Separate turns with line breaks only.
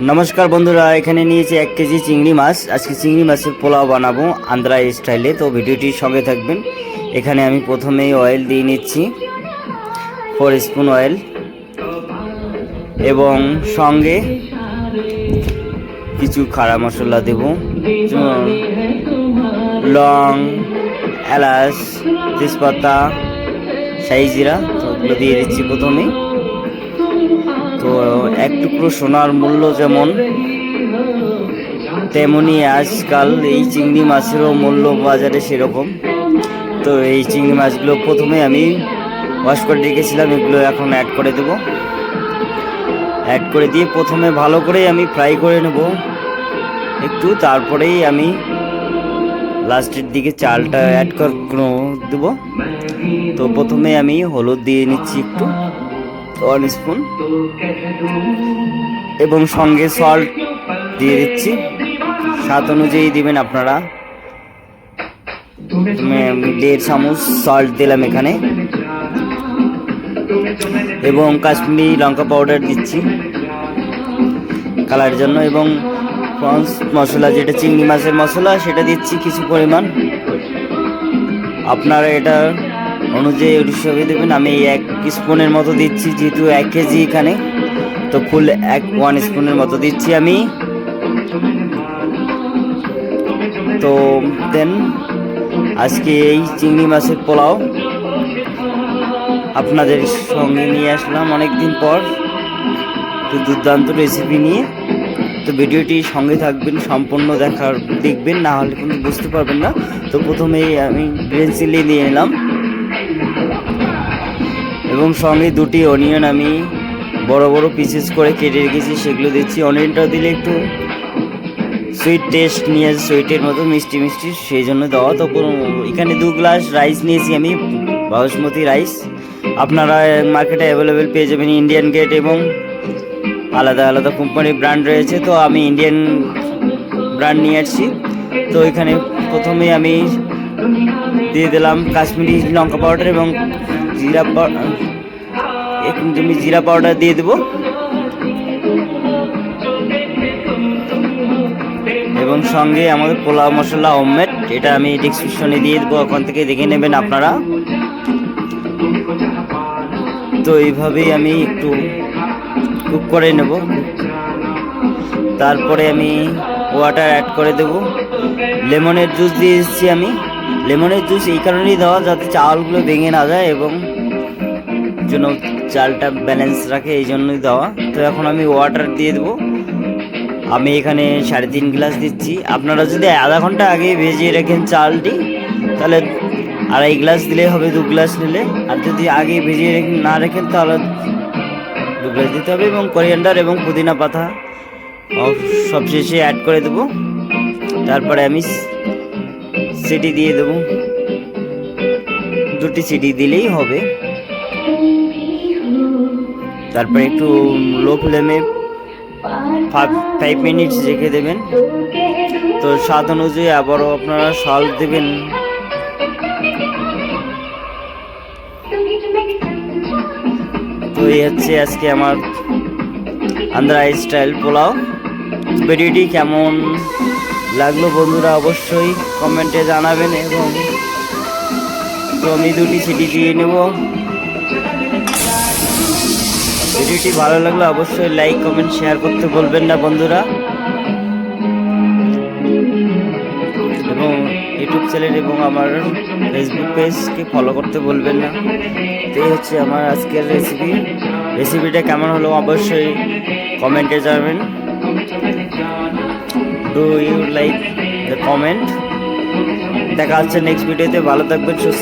নমস্কার বন্ধুরা, এখানে নিয়েছি এক কেজি চিংড়ি মাছ। আজকে চিংড়ি মাছের পোলাও বানাবো আন্দ্রা স্টাইলে, তো ভিডিওটির সঙ্গে থাকবেন। এখানে আমি প্রথমেই অয়েল দিয়ে নিচ্ছি ফোর স্পুন অয়েল এবং সঙ্গে কিছু খাড়া মশলা দেব লং, এলাচ, তেজপাতা সাইজিরা তো দিয়ে দিচ্ছি প্রথমেই। তো এক টুকরো সোনার মূল্য যেমন, তেমনি আজকাল এই চিংড়ি মাছেরও মূল্য বাজারে সেরকম। তো এই চিংড়ি মাছগুলো প্রথমে আমি ওয়াশ করে রেখেছিলাম, এগুলো এখন অ্যাড করে দেব। অ্যাড করে দিয়ে প্রথমে ভালো করে আমি ফ্রাই করে নেব। একটু তারপরেই আমি লাস্টের দিকে চালটা অ্যাড করে দেবো। তো প্রথমে আমি হলুদ দিয়ে নিচ্ছি একটু। One spoon. এবং সঙ্গে সল্ট দিয়ে দিচ্ছি। স্বাদ অনুযায়ী দিবেন আপনারা। দেড় চামচ সল্ট দিলাম এখানে। এবং কাশ্মীরি লঙ্কা পাউডার দিচ্ছি কালারের জন্য। এবং প্রন্স মশলা, যেটা চিংড়ি মাছের মশলা, সেটা দিচ্ছি কিছু পরিমাণ। আপনারা এটা অনুযায়ী হিসাবে দেবেন। আমি এক স্পুনের মতো দিচ্ছি, যেহেতু এক কেজি এখানে। তো ফুল এক ওয়ান স্পুনের মতো দিচ্ছি আমি। তো দেন, আজকে এই চিংড়ি মাছের পোলাও আপনাদের সঙ্গে নিয়ে আসলাম অনেক দিন পর। তো দুর্দান্ত রেসিপি নিয়ে। তো ভিডিওটি সঙ্গে থাকবেন, সম্পূর্ণ দেখার, দেখবেন, না হলে কিন্তু বুঝতে পারবেন না। তো প্রথমেই আমি চিলি নিয়ে নিলাম। এবং সঙ্গে দুটি অনিয়ন আমি বড় বড় পিসেস করে কেটে রেখেছি, সেগুলো দিচ্ছি। অনিয়নটা দিলে একটু সুইট টেস্ট নিয়ে আসে সুইটের মতো মিষ্টি মিষ্টি, সেই জন্য দেওয়া। তো কোনো- এখানে দু গ্লাস রাইস নিয়েছি আমি, বাসমতি রাইস আপনারা মার্কেটে অ্যাভেলেবেল পেয়ে যাবেন ইন্ডিয়ান গেট এবং আলাদা আলাদা কোম্পানির ব্র্যান্ড রয়েছে। তো আমি ইন্ডিয়ান ব্র্যান্ড নিয়ে আসছি। তো এখানে প্রথমে আমি দিয়ে দিলাম কাশ্মীরি লঙ্কা পাউডার এবং জিরা পাউডার আমি জিরা পাউডার দিয়ে দেবো। এবং সঙ্গে আমাদের পোলাও মশলা হোমমেড এটা আমি ডিসক্রিপশনে দিয়ে দেবো, ওখান থেকে দেখে নেবেন আপনারা। তো এইভাবেই আমি একটু কুক করে নেব। তারপরে আমি ওয়াটার অ্যাড করে দেব। লেমনের জুস দিয়ে এসেছি আমি। লেমনের জুস এই কারণেই দেওয়া যাতে চালগুলো ভেঙে না যায় এবং যেন চালটা ব্যালেন্স রাখে এই জন্যই দেওয়া। তো এখন আমি ওয়াটার দিয়ে দেবো। আমি এখানে সাড়ে তিন গ্লাস দিচ্ছি। আপনারা যদি আধা ঘণ্টা আগে ভেজিয়ে রাখেন চালটি, তাহলে আড়াই গ্লাস দিলে হবে, দু গ্লাস নিলে। আর যদি আগে ভেজিয়ে রেখে না রাখেন, তাহলে দু গ্লাস দিতে হবে এবং করিয়ান্ডার এবং পুদিনা পাতা সবশেষে অ্যাড করে দেবো। তারপরে আমি সিটি দিয়ে দেবো। দুটি সিটি দিলেই হবে। তারপরে একটু লো ফ্লেমে ফাইভ ফাইভ মিনিটস রেখে দেবেন। তো স্বাদ অনুযায়ী আবারও আপনারা সল্ট দেবেন। তো এই হচ্ছে আজকে আমার আন্ধ্রা স্টাইল পোলাও। ভিডিওটি কেমন লাগল বন্ধুরা অবশ্যই কমেন্টে জানাবেন এবং তো আমি দুটি সিটি দিয়ে নেব। ভিডিওটি ভালো লাগলে অবশ্যই লাইক কমেন্ট শেয়ার করতে বলবেন না বন্ধুরা। এবং ইউটিউব চ্যানেল এবং আমার ফেসবুক পেজকে ফলো করতে বলবেন না। তো এই হচ্ছে আমার আজকের রেসিপি রেসিপিটা কেমন হলো অবশ্যই কমেন্টে জানাবেন। Do you like the comment দেখা হচ্ছে নেক্সট ভিডিওতে ভালো থাকবেন, সুস্থ